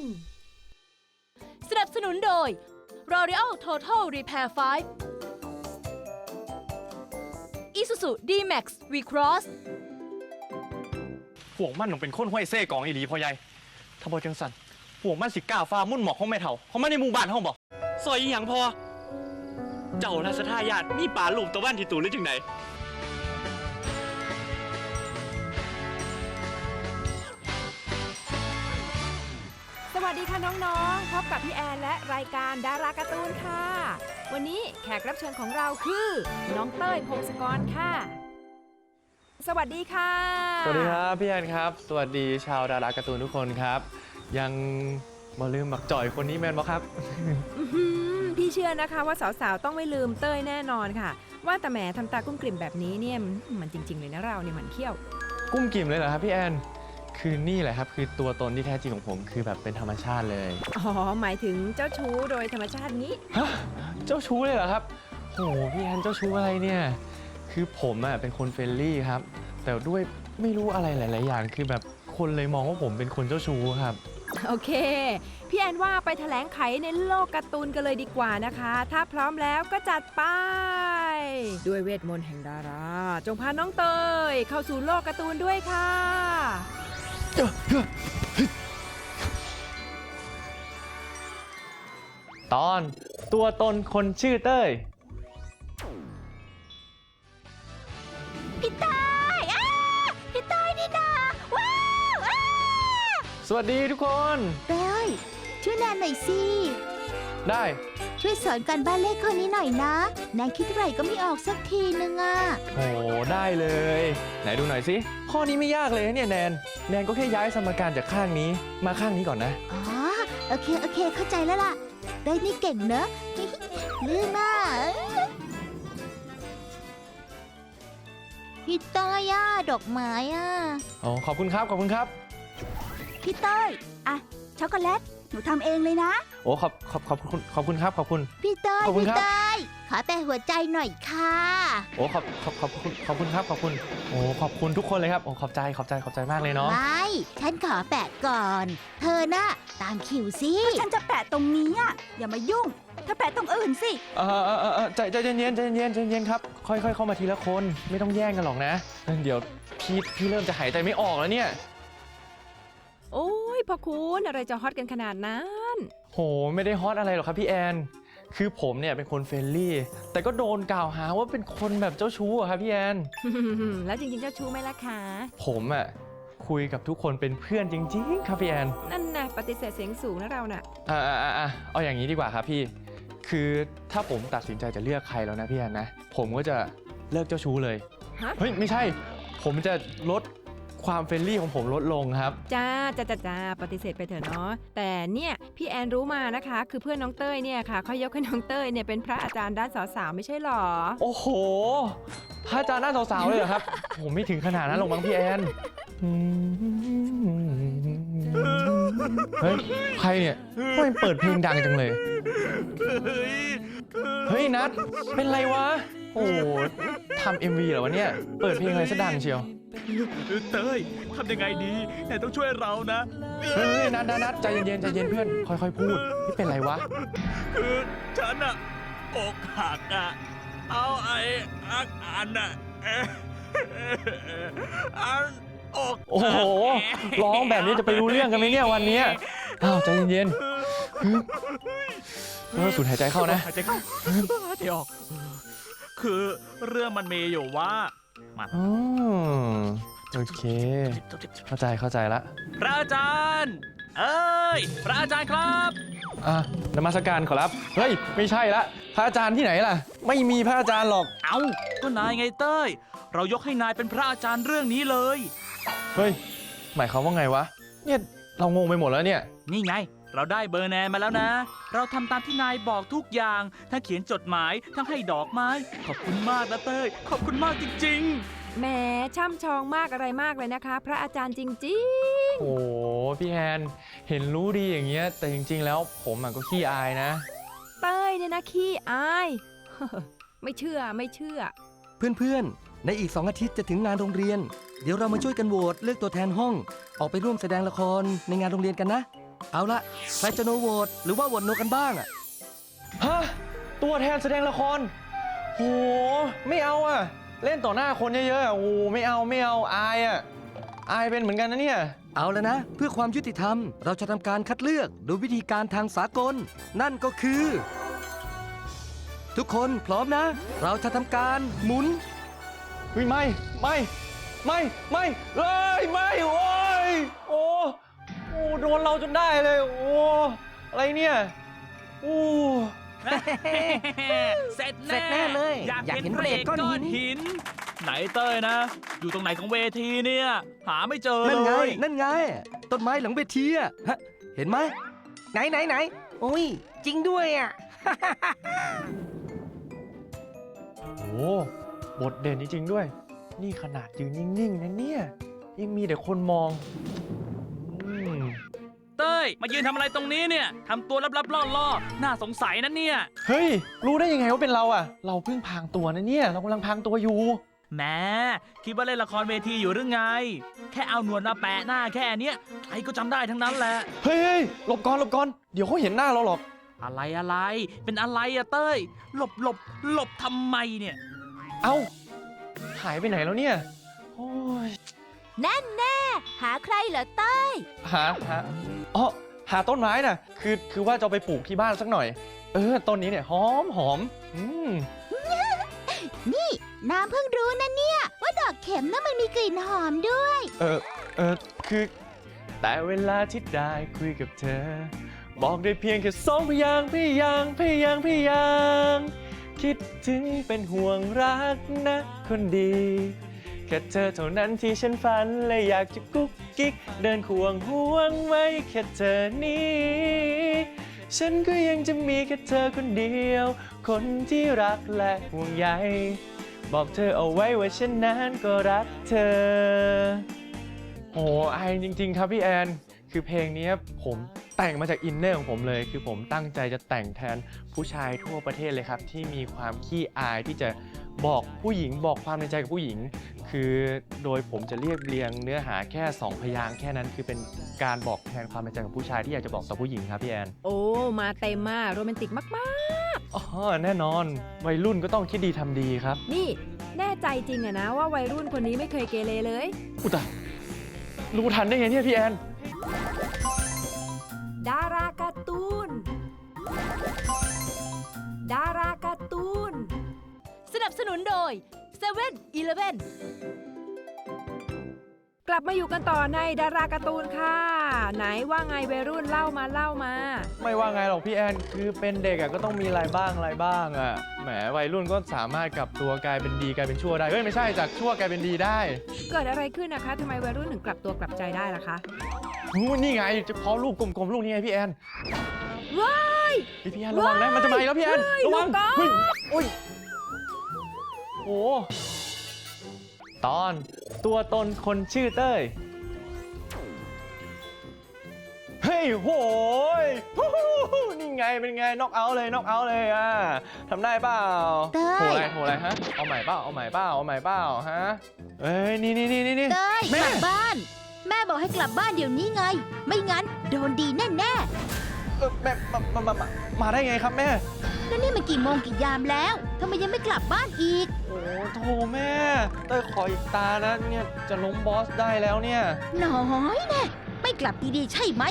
น สนับสนุนโดย L'Oreal Total Repair 5 Isuzu D-Max V-Cross พวกมันต้องเป็นคนห้วยเซ่กองอีหลีพ่อใหญ่ถ้าบอจังสันพวกมันสิกล้าฟ้ามุ่นหมอกของแม่เฒ่าเขามาในหมู่บ้านห้องบอกซอยอีหยังพอ เจ้าราชทายาทมีป่าลูกตะวันที่ตูหรือจังได วัสดีค่ะน้องๆ พบกับพี่แอนและรายการดาราการ์ตูนค่ะ วันนี้แขกรับเชิญของเราคือ น้องเต้ยพงศกรค่ะ สวัสดีค่ะ สวัสดีครับพี่แอนครับ สวัสดีชาวดาราการ์ตูนทุกคนครับ ยังมาลืมหมักจ่อยคนนี้แมนบอครับอื้อหือพี่เชื่อนะคะว่าสาวๆ ต้องไม่ลืมเต้ยแน่นอนค่ะ ว่าแต่แหมทำตากุ้มกลิ่มแบบนี้เนี่ยมันจริง ๆ เลยนะเราเนี่ยมันเขี้ยว กุ้มกิ่มเลยเหรอครับพี่แอน คือนี่แหละครับ คือตัวตนที่แท้จริงของผมคือแบบเป็นธรรมชาติเลยอ๋อ หมายถึงเจ้าชู้โดยธรรมชาตินี้ ฮะเจ้าชู้เลยเหรอครับโหพี่แอนเจ้าชู้อะไรเนี่ย คือผมอะเป็นคนเฟรนลี่ครับ แต่ด้วยไม่รู้อะไรหลาย ๆ อย่างคือแบบคนเลยมองว่าผมเป็นคนเจ้าชู้ครับ โอเค พี่แอนว่าไปแถลงไขในโลกการ์ตูนกันเลยดีกว่านะคะ ถ้าพร้อมแล้วก็จัดไป ด้วยเวทมนต์แห่งดารา จงพาน้องเตยเข้าสู่โลกการ์ตูนด้วยค่ะ ตอนตัวตนคนชื่อเต้ย พี่ต้ายอ้าพี่ต้ายนี่นาว้าวอ้าสวัสดีทุกคน เต้ยช่วยแนนหน่อยสิ ได้ ช่วยสอนการบ้านเลขข้อนี้หน่อยนะแนนคิดอะไรก็ไม่ออกสักทีนึงอะโหได้เลย ไหนดูหน่อยสิข้อนี้ไม่ยากเลยนะเนี่ยแนน แนนก็แค่ย้ายสมการจากข้างนี้มาข้างนี้ก่อนนะ อ๋อ โอเค โอเค เข้าใจแล้วล่ะเต้ยนี่เก่งเนอะ ลืมอะพี่เต้ยอะดอกไม้อะ อ๋อ ขอบคุณครับ ขอบคุณครับ พี่เต้ยอะ ช็อกโกแลต หนูทำเองเลยนะ โอ้ขอบขอบขอบคุณขอบคุณครับขอบคุณ พี่เต้ยขอบคุณพี่ครับ เต้ยขอแต่หัวใจหน่อยค่ะ โอ้ขอบขอบขอบคุณขอบคุณครับขอบคุณโอ้ขอบคุณทุกคนเลยครับโอ้ขอบใจขอบใจขอบใจมากเลยเนาะไม่ ฉันขอแปะก่อน เธอน่ะตามคิวสิฉันจะแปะตรงนี้อะอย่ามายุ่ง ถ้าแปะตรงอื่นสิ เออเออเออเออใจใจเย็นๆใจเย็นๆใจเย็นๆครับค่อยๆเข้ามาทีละคนไม่ต้องแย่งกันหรอกนะเดี๋ยวพี่พี่เริ่มจะหายใจไม่ออกแล้วเนี่ย โอ้ยพ่อคุณอะไรจะฮอตกันขนาดนั้น โห ไม่ได้ฮอตอะไรหรอกครับพี่แอน คือผมเนี่ยเป็นคนเฟรนลี่ แต่ก็โดนกล่าวหาว่าเป็นคนแบบเจ้าชู้อะครับพี่แอน แล้วจริงๆเจ้าชู้ไหมล่ะคะ ผมอะคุยกับทุกคนเป็นเพื่อนจริง ๆ ครับพี่แอน นั่นนะปฏิเสธเสียงสูงนะเราน่ะ อ่าอ่าอ่าอ่าเอาอย่างนี้ดีกว่าครับพี่ คือถ้าผมตัดสินใจจะเลือกใครแล้วนะพี่แอนนะ ผมก็จะเลิกเจ้าชู้เลย ฮะ เฮ้ยไม่ใช่ ผมจะลด ความเฟรนลี่ของผมลดลงครับ จ้าจ้าจ้าจ้าปฏิเสธไปเถอะเนาะแต่เนี่ยพี่แอนรู้มานะคะ คือเพื่อนน้องเต้ยเนี่ยค่ะเขายกให้น้องเต้ยเนี่ยเป็นพระอาจารย์ด้านสาวๆไม่ใช่หรอ โอ้โหพระอาจารย์หน้าสาวๆเลยเหรอครับ ผมไม่ถึงขนาดนั้นหรอกมั้งพี่แอนเฮ้ยใครเนี่ยทำไมเปิดเพลงดังจังเลย เฮ้ยนัดเป็นไรวะ โอ้โหทำเอ็มวีเหรอวะเนี่ย เปิดเพลงอะไรซะดังเชียว เต้ยทำยังไงดีนายต้องช่วยเรานะเฮ้ยนัดนัดนัดใจเย็นๆใจเย็นเพื่อน ค่อยๆพูดนี่เป็นไรวะ คือฉันอะอกหักอะเอาไอ้อักอันอะเอ๊ะอันอกโอ้โหร้องแบบนี้จะไปรู้เรื่องกันไหมเนี่ยวันเนี้ยอ้าวใจเย็นๆฮึบเออสูดหายใจเข้านะหายใจเข้าหายใจออก คือเรื่องมันมีอยู่ว่า อ๋อโอเค เข้าใจเข้าใจละพระอาจารย์ เอ้ย พระอาจารย์ครับ อะนมัสการขอรับ เฮ้ย ไม่ใช่ละ พระอาจารย์ที่ไหนล่ะ ไม่มีพระอาจารย์หรอก เอาก็นายไงเต้ย เรายกให้นายเป็นพระอาจารย์เรื่องนี้เลย เฮ้ย หมายความว่าไงวะ เนี่ย เรางงไปหมดแล้วเนี่ย นี่ไง เราได้เบอร์แนนมาแล้วนะ เราทำตามที่นายบอกทุกอย่าง ทั้งเขียนจดหมาย ทั้งให้ดอกไม้ ขอบคุณมากนะเต้ย ขอบคุณมากจริง แหมช่ำชองมากอะไรมากเลยนะคะ พระอาจารย์จริงโอ้โหพี่แอนเห็นรู้ดีอย่างเงี้ย แต่จริงๆ แล้วผมอะก็ขี้อายนะ ๆ เต้ยเนี่ยนะขี้อาย ไม่เชื่อไม่เชื่อ เพื่อนๆ ในอีก 2 อาทิตย์จะถึงงานโรงเรียน เดี๋ยวเรามาช่วยกันโหวตเลือกตัวแทนห้อง ออกไปร่วมแสดงละครในงานโรงเรียนกันนะ เอาละใครจะโนโหวตหรือว่าโหวตโนกันบ้างอะฮะ ตัวแทนแสดงละคร โห ไม่เอาอะ เล่นต่อหน้าคนเยอะๆอะโอ้ไม่เอาไม่เอาอายอะ อายเป็นเหมือนกันนะเนี่ย เอาแล้วนะ เพื่อความยุติธรรม เราจะทำการคัดเลือกโดยวิธีการทางสากล นั่นก็คือ ทุกคนพร้อมนะ เราจะทำการหมุน เฮ้ยไม่ ไม่ ไม่ ไม่ เลย ไม่ โอ้ยโอ้ โอ้โดนเราจนได้เลย โอ้ อะไรเนี่ยโอ้ๆเสร็จเสร็จแน่เลยอยากอยากเห็นเห็นพระเอกพระเอกก้ก้ออนนหิน หิน ไหนเต้ยนะ อยู่ตรงไหนของเวทีเนี่ย หาไม่เจอนั่นไง เลยนั่นไง ต้นไม้หลังเวทีอะฮะ เห็นไหม ไหนไหนไหนโอ้ย จริงด้วยอะโหบทเด่นจริงๆด้วย นี่ขนาดยืนนิ่งๆนะเนี่ย ยังมีแต่คนมองอืม เต้ย มายืนทำอะไรตรงนี้เนี่ยทำตัวลับๆล่อๆน่าสงสัยนะเนี่ย เฮ้ย รู้ได้ยังไงว่าเป็นเราอะ เราเพิ่งพรางตัวนะเนี่ย เรากำลังพรางตัวอยู่ แหมคิดว่าเล่นละครเวทีอยู่หรือไง แค่เอาหนวดมาแปะหน้าแค่เนี้ยใครก็จำได้ทั้งนั้นแหละ เฮ้ยเฮ้ยหลบก่อนหลบก่อน เดี๋ยวเขาเห็นหน้าเราหรอก อะไรอะไร เป็นอะไรอะเต้ย หลบหลบหลบทำไมเนี่ย เอ้า หายไปไหนแล้วเนี่ยโอ้ยนั่นแน่หาใครเหรอเต้ยหาหา อ๋อหาต้นไม้น่ะ คือคือว่าจะเอาไปปลูกที่บ้านสักหน่อย เออต้นนี้เนี่ยหอมหอมอืมนี่น้ำเพิ่งรู้นะเนี่ย ว่าดอกเข็มนั้นมันมีกลิ่นหอมด้วย เออเออคือ แต่เวลาที่ได้คุยกับเธอ บอกได้เพียงแค่สองพยางค์พยางค์พยางค์พยางค์คิดถึงเป็นห่วงรักนะคนดี แค่เธอเท่านั้นที่ฉันฝันและอยากจะกุ๊กกิ๊ก เดินควงห่วงไว้แค่เธอนี้ ฉันก็ยังจะมีแค่เธอคนเดียว คนที่รักและห่วงใยบอกเธอเอาไว้ว่าฉันนั้นก็รักเธอ โอ้ไอายจริง ๆ ครับพี่แอน คือเพลงนี้ผม แต่งมาจากอินเนอร์ของผมเลย คือผมตั้งใจจะแต่งแทนผู้ชายทั่วประเทศเลยครับ ที่มีความขี้อายที่จะบอกผู้หญิงบอกความในใจกับผู้หญิง คือโดยผมจะเรียบเรียงเนื้อหาแค่ 2 พยางค์แค่นั้นคือเป็นการบอกแทนความในใจของผู้ชายที่อยากจะบอกต่อผู้หญิงครับพี่แอนโอ้มาเต็มมากโรแมนติกมากอ๋อแน่นอน วัยรุ่นก็ต้องคิดดีทำดีครับ ๆ นี่แน่ใจจริงอะนะว่าวัยรุ่นคนนี้ไม่เคยเกเรเลย อุยตายรู้ทันได้ไงเนี่ยพี่แอน บสนุนโดย7 e เ e ่ e อกลับมาอยู่กันต่อในดาราการ์ตูนค่ะ ไหนว่าไงวัยรุ่นเล่ามาเล่ามา ไม่ว่าไงหรอกพี่แอนคือเป็นเด็กอะก็ต้องมีอะไรบ้างอะไรบ้างอะแหมวัยรุ่นก็สามารถกลับตัวกลายเป็นดีกลายเป็นชั่วได้เฮ้ยไม่ใช่จากชั่วกลายเป็นดีได้เกิดอะไรขึ้นนะคะทำไมวัยรุ่นถึงกลับตัวกลับใจได้ล่ะคะหูนี่ไงเฉพาะลูกกลมๆลูกนี้ไงพี่แอนว้ายเฮ้ยพี่แอนระวังนะมันจะมาอีกแล้วพี่แอนเฮ้ยระวังลูกก๊อฟเฮ้ยโอ้ยโอ้ ตอนตัวตนคนชื่อเต้ย เฮ้ยโหยฮู้ฮู้ฮู้นี่ไงเป็นไงน็อกเอาท์เลยน็อกเอาท์เลยอะทำได้เปล่าเต้ย โหอะไรโหอะไรฮะ เอาใหม่เปล่าเอาใหม่เปล่าเอาใหม่เปล่าฮะ เอ้ยนี่นี่นี่นี่นี่ เต้ยแม่ กลับบ้าน แม่บอกให้กลับบ้านเดี๋ยวนี้ไง ไม่งั้น โดนดีแน่ เออแม่มามามามามาได้ไงครับแม่ แล้วนี่มันกี่โมงกี่ยามแล้วทำไมยังไม่กลับบ้านอีก โอ้โถแม่เต้ยขออีกตานะเนี่ยจะล้มบอสได้แล้วเนี่ย น้อยแน่ไม่กลับดีๆใช่ไหม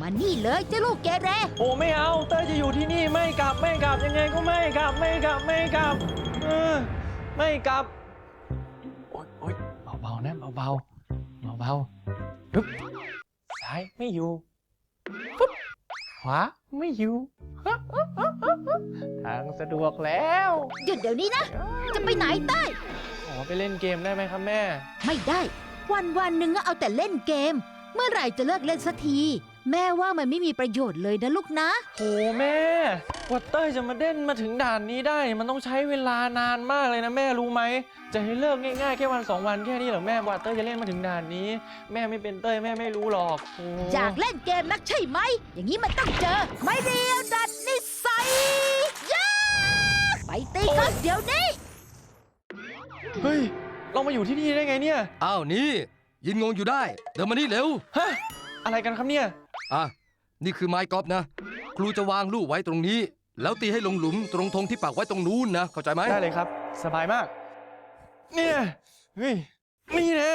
มานี่เลยเจ้าลูกแกแร โอ้ไม่เอาเต้ยจะอยู่ที่นี่ไม่กลับไม่กลับยังไงก็ไม่กลับไม่กลับไม่กลับเออไม่กลับโอ๊ยโอ๊ยเบาๆนะเบาๆเบาๆปึ๊บซ้ายไม่อยู่ปึ๊บ ขวาไม่อยู่ทางสะดวกแล้ว หยุดเดี๋ยวนี้นะ จะไปไหนเต้ยขอไปเล่นเกมได้ไหมครับแม่ ไม่ได้ วันวันๆหนึ่งก็เอาแต่เล่นเกม เมื่อไหร่จะเลิกเล่นสักที แม่ว่ามันไม่มีประโยชน์เลยนะลูกนะ โหแม่กว่าเต้ยจะมาเด่นมาถึงด่านนี้ได้ มันต้องใช้เวลานานมากเลยนะแม่รู้ไหม จะให้เลิกง่ายๆแค่วันสองวันแค่นี้เหรอแม่กว่าเต้ยจะเล่นมาถึงด่านนี้ แม่ไม่เป็นเต้ยแม่ไม่รู้หรอกโอยากเล่นเกมนักใช่ไหม อย่างนี้มันต้องเจอ ไม่เรียวดัดนิสัยยาไปตีกันเดี๋ยวนี้ เฮ้ยเรามาอยู่ที่นี่ได้ไงเนี่ย อ้าวนี่ ยินงงอยู่ได้ เดินมานี่เร็ว ฮะ อะไรกันครับเนี่ย อะนี่คือไม้กอล์ฟนะ ครูจะวางลูกไว้ตรงนี้ แล้วตีให้ลงหลุมตรงธงที่ปักไว้ตรงนู้นนะ เข้าใจไหมได้เลยครับ สบายมาก เนี่ยเฮ้ยนี่นะ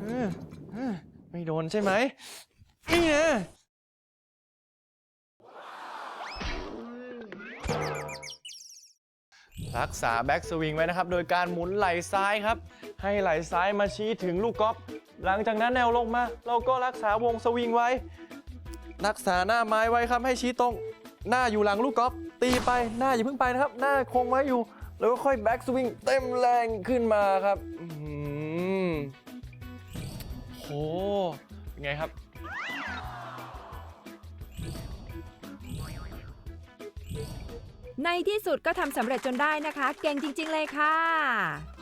เออเออไม่โดนใช่ไหมนี่นะรักษาแบ็กสวิงไว้นะครับ โดยการหมุนไหล่ซ้ายครับ ให้ไหล่ซ้ายมาชี้ถึงลูกกอล์ฟหลังจากนั้นแนวลงมา เราก็รักษาวงสวิงไว้ รักษาหน้าไม้ไว้ครับให้ชี้ตรง หน้าอยู่หลังลูกกอล์ฟตีไปหน้าอย่าเพิ่งไปนะครับ หน้าคงไว้อยู่ แล้วก็ค่อยแบ็กสวิงเต็มแรงขึ้นมาครับอืมโหเป็นไงครับในที่สุดก็ทำสำเร็จจนได้นะคะ เก่งจริง ๆ เลยค่ะ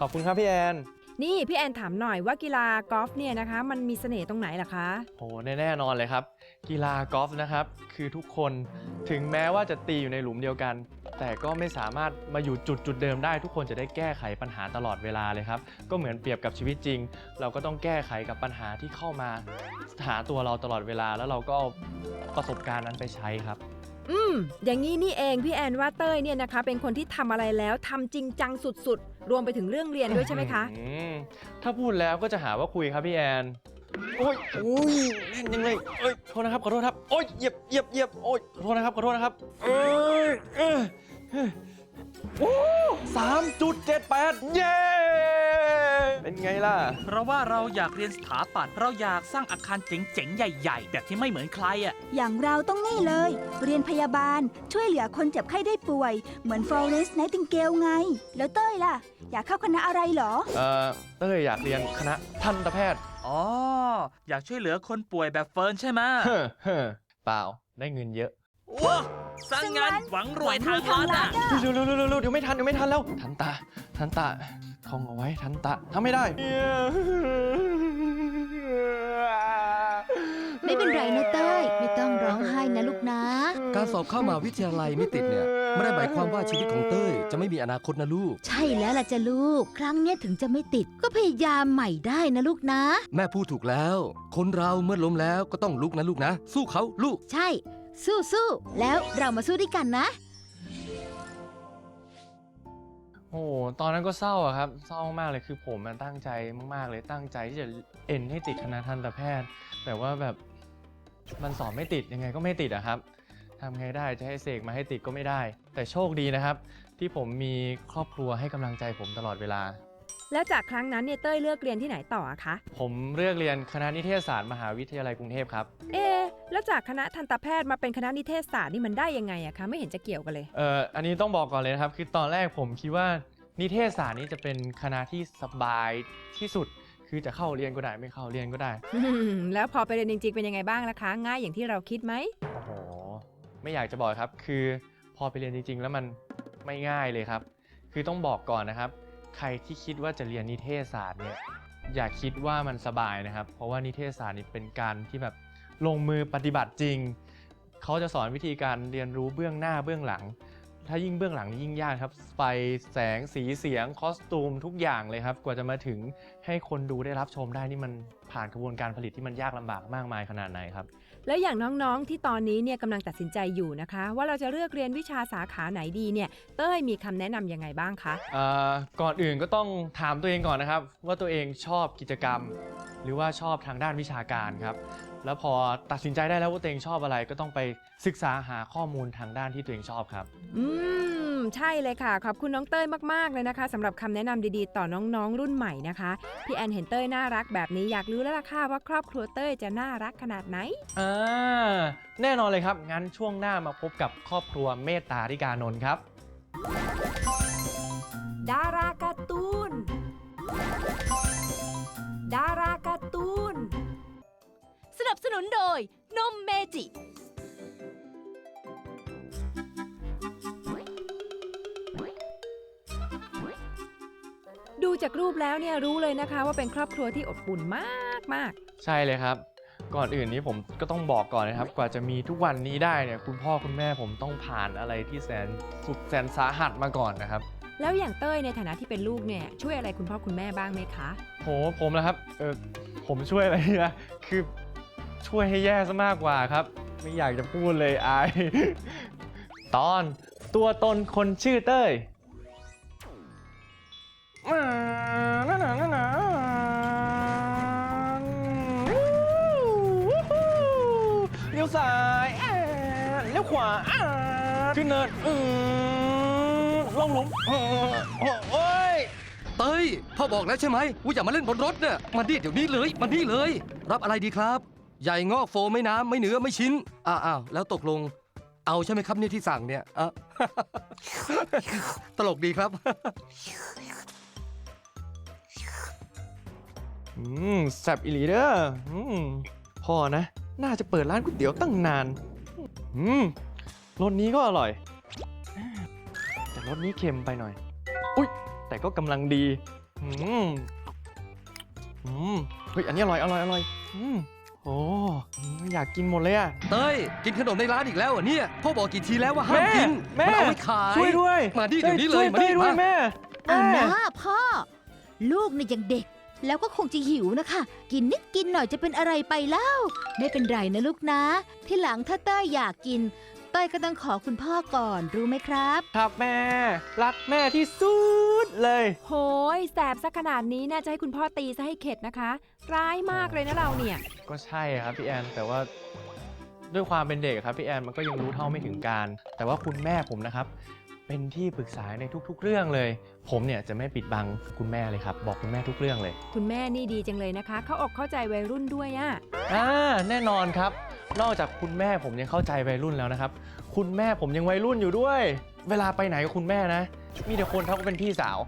ขอบคุณครับพี่แอน นี่พี่แอนถามหน่อยว่ากีฬากอล์ฟเนี่ยนะคะ มันมีเสน่ห์ตรงไหนล่ะคะโหแน่ๆนอนเลยครับ กีฬากอล์ฟนะครับ คือทุกคนถึงแม้ว่าจะตีอยู่ในหลุมเดียวกัน แต่ก็ไม่สามารถมาอยู่จุดจุดเดิมได้ ทุกคนจะได้แก้ไขปัญหาตลอดเวลาเลยครับ ก็เหมือนเปรียบกับชีวิตจริง เราก็ต้องแก้ไขกับปัญหาที่เข้ามาหาตัวเราตลอดเวลา แล้วเราก็เอาประสบการณ์นั้นไปใช้ครับ อืม อย่างนี้นี่เองพี่แอนว่าเต้ยเนี่ยนะคะ เป็นคนที่ทำอะไรแล้วทำจริงจังสุดๆ รวมไปถึงเรื่องเรียนด้วยใช่ไหมคะ อืมถ้าพูดแล้วก็จะหาว่าคุยครับพี่แอน โอ้ยโอ้ยแน่นยังเลยเอ้ยโทษนะครับขอโทษครับโอ้ยเหยียบเหยียบเหยียบโอ้ยขอโทษนะครับขอโทษนะครับเอ้ยเอ้ยเอ้ย โอ้สามจุดเจ็ดแปดเย้ เป็นไงล่ะ เพราะว่าเราอยากเรียนสถาปัตย์เราอยากสร้างอาคารเจ๋งๆ ใหญ่ๆ แบบที่ไม่เหมือนใครอะ อย่างเราต้องนี่เลย เรียนพยาบาลช่วยเหลือคนเจ็บไข้ได้ป่วย เหมือนฟลอเรนซ์ไนติงเกลไง แล้วเต้ยล่ะ อยากเข้าคณะอะไรเหรอ เอ่อเต้ยอยากเรียนคณะทันตแพทย์ อ๋อ อยากช่วยเหลือคนป่วยแบบเฟิร์นใช่ไหมเฮ้อเฮ้อเปล่าได้เงินเยอะ ว้าสร้างงานหวังรวยทางลัดอะเร็วเร็วเร็วเร็วเดี๋ยวไม่ทันเดี๋ยวไม่ทันแล้ว ทันตา ทันตาท่องเอาไว้ทันตาทำไม่ได้ ไม่เป็นไรนะเต้ย ไม่ต้องร้องไห้นะลูกนะ การสอบเข้ามหาวิทยาลัยไม่ติดเนี่ยไม่ได้หมายความว่าชีวิตของเต้ยจะไม่มีอนาคตนะลูก ใช่แล้วล่ะจ้ะลูก ครั้งเนี้ยถึงจะไม่ติดก็พยายามใหม่ได้นะลูกนะ แม่พูดถูกแล้ว คนเราเมื่อล้มแล้วก็ต้องลุกนะลูกนะ สู้เขาลูก ใช่ สู้สู้ๆแล้วเรามาสู้ด้วยกันนะ โอ้โหตอนนั้นก็เศร้าอะครับ เศร้ามากเลยคือผมมันตั้งใจมากๆเลยตั้งใจที่จะเอ็นให้ติดคณะทันตแพทย์ แต่ว่าแบบมันสอบไม่ติดยังไงก็ไม่ติดอะครับทำไงได้จะให้เสกมาให้ติดก็ไม่ได้ แต่โชคดีนะครับ ที่ผมมีครอบครัวให้กำลังใจผมตลอดเวลา แล้วจากครั้งนั้นเนี่ยเต้ยเลือกเรียนที่ไหนต่ออะคะ ผมเลือกเรียนคณะนิเทศศาสตร์มหาวิทยาลัยกรุงเทพครับ เอะแล้วจากคณะทันตแพทย์มาเป็นคณะนิเทศศาสตร์นี่มันได้ยังไงอะคะไม่เห็นจะเกี่ยวกันเลย เอ่ออันนี้ต้องบอกก่อนเลยนะครับ คือตอนแรกผมคิดว่านิเทศศาสตร์นี่จะเป็นคณะที่สบายที่สุด คือจะเข้าเรียนก็ได้ไม่เข้าเรียนก็ได้แล้วพอไปเรียนจริงๆเป็นยังไงบ้างล่ะคะ ง่ายอย่างที่เราคิดไหม โอ้โห ไม่อยากจะบอกครับ คือพอไปเรียนจริง ๆ แล้วมันไม่ง่ายเลยครับ คือต้องบอกก่อนนะครับ ใครที่คิดว่าจะเรียนนิเทศศาสตร์เนี่ยอย่าคิดว่ามันสบายนะครับ เพราะว่านิเทศศาสตร์นี่เป็นการที่แบบลงมือปฏิบัติจริง เขาจะสอนวิธีการเรียนรู้เบื้องหน้าเบื้องหลัง ถ้ายิ่งเบื้องหลังนี่ยิ่งยากครับ ไฟแสงสีเสียงคอสตูมทุกอย่างเลยครับ กว่าจะมาถึงให้คนดูได้รับชมได้นี่มันผ่านกระบวนการผลิตที่มันยากลำบากมากมายขนาดไหนครับ แล้วอย่างน้องๆ ที่ตอนนี้เนี่ยกำลังตัดสินใจอยู่นะคะ ว่าเราจะเลือกเรียนวิชาสาขาไหนดีเนี่ย เต้ยมีคำแนะนำยังไงบ้างคะ เอ่อก่อนอื่นก็ต้องถามตัวเองก่อนนะครับ ว่าตัวเองชอบกิจกรรม หรือว่าชอบทางด้านวิชาการครับแล้วพอตัดสินใจได้แล้วว่าตัวเองชอบอะไร ก็ต้องไปศึกษาหาข้อมูลทางด้านที่ตัวเองชอบครับ อืม ใช่เลยค่ะ ขอบคุณน้องเต้ยมากๆเลยนะคะสำหรับคำแนะนำดีๆ ต่อน้องๆ รุ่นใหม่นะคะ พี่แอนเห็นเต้ยน่ารักแบบนี้อยากรู้แล้วล่ะค่ะว่าครอบครัวเต้ยจะน่ารักขนาดไหน อ่า แน่นอนเลยครับ งั้นช่วงหน้ามาพบกับครอบครัวเมตตาธิกานนท์ครับ ดาราการ์ตูน ดาราการ์ตูนส นับสนุนโดย นมเมจิ ดูจากรูปแล้วเนี่ยรู้เลยนะคะ ว่าเป็นครอบครัวที่อบอุ่นมากมากใช่เลยครับ ก่อนอื่นนี้ผมก็ต้องบอกก่อนนะครับ กว่าจะมีทุกวันนี้ได้เนี่ยคุณพ่อคุณแม่ผมต้องผ่านอะไรที่แสนสุดแสนสาหัสมาก่อนนะครับ ๆแล้วอย่างเต้ยในฐานะที่เป็นลูกเนี่ยช่วยอะไรคุณพ่อคุณแม่บ้างไหมคะ โหผมนะครับเออผมช่วยอะไรนะคือ ช่วยให้แย่ซะมากกว่าครับ ไม่อยากจะพูดเลยอาย ตอนตัวตนคนชื่อเต้ยเลี้ยวซ้ายอ่าเลี้ยวขวาอ่าขึ้นเนินอืมลงหลุมอืมโอ้ยเต้ยพ่อบอกแล้วใช่ไหมว่าอย่ามาเล่นบนรถเนี่ยมาดิเดี๋ยวนี้เลยมาดิเลย รับอะไรดีครับ ใหญ่งอกโฟไม่น้ำไม่เนื้อไม่ชิ้นอ้าวอ้าวแล้วตกลง เอาใช่ไหมครับเนี่ยที่สั่งเนี่ยอะ ตลกดีครับ อืมแซบอีหลีเด้ออืมพ่อนะ น่าจะเปิดร้านก๋วยเตี๋ยวตั้งนาน อืมรสนี้ก็อร่อย แต่รสนี้เค็มไปหน่อย อุ้ยแต่ก็กำลังดี อืมอืมเฮ้ย อันนี้อร่อย อร่อย อร่อย อืม โอ้อืมอยากกินหมดเลยอะเต้ยกินขนมในร้านอีกแล้วเหรอเนี่ยพ่อบอกกี่ทีแล้วว่าห้ามกินแม่ มันเอาไว้ขายช่วยด้วยมาดิเดี๋ยวนี้เลยช่มาดิต้ด้วยมาแม่เอาแม่นะพ่อ ลูกเนี่ยยังเด็ก แล้วก็คงจะหิวนะคะ กินนิดกินหน่อยจะเป็นอะไรไปเล่า ไม่เป็นไรนะลูกนะ ที่หลังถ้าเต้ยอยากกิน เต้ยก็ต้องขอคุณพ่อก่อนรู้ไหมครับ ครับแม่ รักแม่ที่สุดเลย โหยแสบซะขนาดนี้น่าจะให้คุณพ่อตีซะให้เข็ดนะคะ ร้ายมากเลยนะเราเนี่ย ก็ใช่ครับพี่แอนแต่ว่าด้วยความเป็นเด็กครับพี่แอนมันก็ยังรู้เท่าไม่ถึงการ แต่ว่าคุณแม่ผมนะครับ เป็นที่ปรึกษาในทุกๆ เรื่องเลย ผมเนี่ยจะไม่ปิดบังคุณแม่เลยครับ บอกคุณแม่ทุกเรื่องเลย คุณแม่นี่ดีจังเลยนะคะ เข้าอกเข้าใจวัยรุ่นด้วยอะอ่าแน่นอนครับ นอกจากคุณแม่ผมยังเข้าใจวัยรุ่นแล้วนะครับ คุณแม่ผมยังวัยรุ่นอยู่ด้วย เวลาไปไหนกับคุณแม่นะ มีแต่คนทักว่าเป็นพี่สาว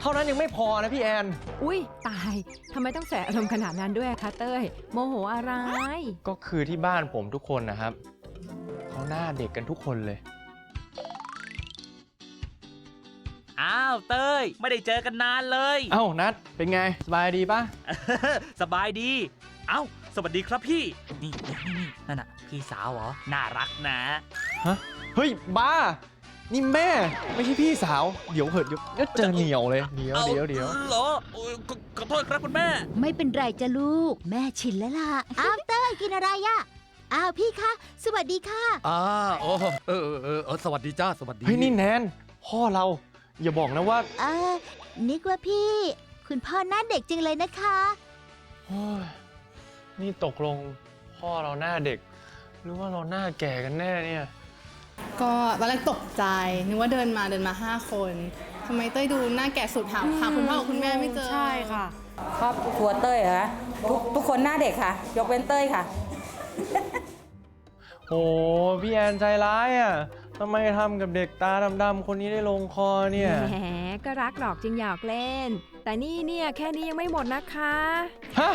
เท่านั้นยังไม่พอนะพี่แอน อุ้ยตายทำไมต้องแสบอารมณ์ขนาดนั้นด้วยอะคะเต้ย โมโหอะไร ก็คือที่บ้านผมทุกคนนะครับเขาหน้าเด็กกันทุกคนเลย อ้าวเต้ย ไม่ได้เจอกันนานเลย เอ้านัดเป็นไงสบายดีปะสบายดี เอ้า สวัสดีครับพี่ นี่นี่นี่นั่นน่ะ พี่สาวเหรอ น่ารักนะเฮ้ยบ้า นี่แม่ไม่ใช่พี่สาว เดี๋ยวเหิดเดี๋ยวเดี๋ยวเจอเหนียวเลยเดี๋ยวอาเดี๋ยวเดี๋ยวเหรอโอ้ยขอขอโทษครับคุณแม่ ไม่เป็นไรจ้ะลูก แม่ชินแล้วล่ะ อ้าวเต้ยกินอะไรอะอ้าวพี่คะ สวัสดีค่ะ อ่าโอ้เออเออเออเออสวัสดีจ้า สวัสดีเฮ้ยนี่แนนพ่อเรา อย่าบอกนะว่าเออนึกว่าพี่ คุณพ่อหน้าเด็กจังเลยนะคะ โอ้ยนี่ตกลงพ่อเราหน้าเด็ก หรือว่าเราหน้าแก่กันแน่เนี่ย ก็ตอนแรกตกใจนึกว่าเดินมาเดินมา 5 คนทำไมเต้ยดูหน้าแก่สุดหาหาคุณพ่อกับคุณแม่ไม่เจอใช่ค่ะ ครอบครัวเต้ยเหรอคะทุกทุกคนหน้าเด็กค่ะ ยกเว้นเต้ยค่ะโอ้พี่แอนใจร้ายอะ ทำไมทำกับเด็กตาดำๆคนนี้ได้ลงคอเนี่ย แหมก็รักหรอกจึงอยากเล่น แต่นี่เนี่ยแค่นี้ยังไม่หมดนะคะ ฮะ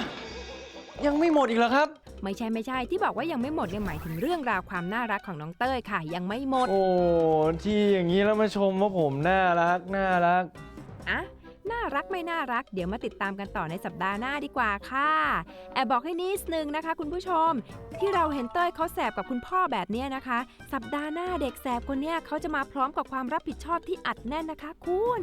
ยังไม่หมดอีกเหรอครับ ไม่ใช่ไม่ใช่ที่บอกว่ายังไม่หมดเนี่ยหมายถึงเรื่องราวความน่ารักของน้องเต้ยค่ะ ยังไม่หมดโอ้ที่อย่างนี้แล้วมาชมว่าผมน่ารักน่ารัก อะ น่ารักไม่น่ารัก เดี๋ยวมาติดตามกันต่อในสัปดาห์หน้าดีกว่าค่ะ แอบบอกให้นิดนึงนะคะ คุณผู้ชม ที่เราเห็นเต้ยเขาแสบกับคุณพ่อแบบเนี้ยนะคะ สัปดาห์หน้าเด็กแสบคนเนี้ยเขาจะมาพร้อมกับความรับผิดชอบที่อัดแน่นนะคะ คุณ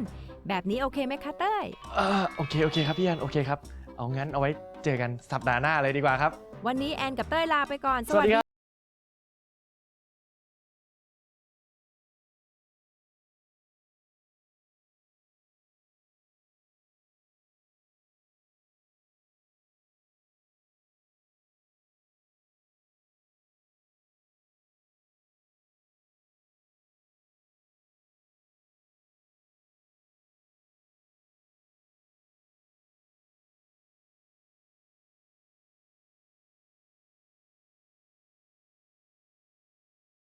แบบนี้โอเคไหมคะเต้ยอ่าโอเคโอเคครับพี่แอนโอเคครับ เอางั้นเอาไว้เจอกันสัปดาห์หน้าเลยดีกว่าครับ วันนี้แอนกับเต้ยลาไปก่อน สวัสดีครับ